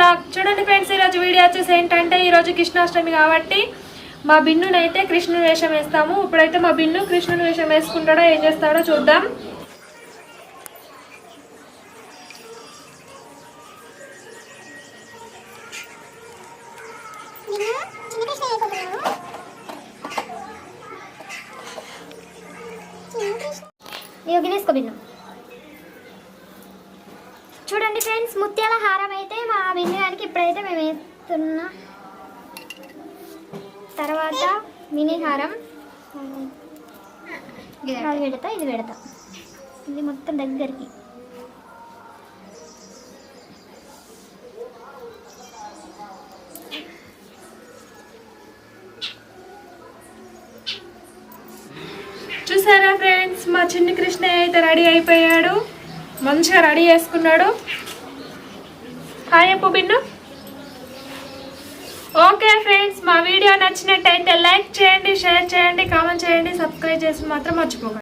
Lock చూడండి friends ఈరోజు video వచ్చేసి ఏంటంటే ఈరోజు కృష్ణాష్టమి కాబట్టి మా బిన్నునైతే కృష్ణుని వేషం వేస్తాము. ఇప్పుడైతే మా బిన్ను కృష్ణుని వేషం వేసుకుంటాడో ఏం చేస్తాడో చూద్దాం. బిన్ను. చూడండి ఫ్రెండ్స్ ముత్యాల హారం ఇప్పుడైతే మేము వేస్తున్నా తర్వాత మినీహారం అది పెడతా ఇది పెడతా. ఇది మొత్తం దగ్గరికి. చూసారా ఫ్రెండ్స్ మా చిన్ని కృష్ణ అయితే రెడీ అయిపోయాడు. మంచిగా రెడీ చేసుకున్నాడు. Hi Appu Binnu okay friends మా వీడియో నచ్చినట్టయితే లైక్ చేయండి షేర్ చేయండి కామెంట్ చేయండి సబ్స్క్రైబ్ చేసి మాత్రం మర్చిపోకండి.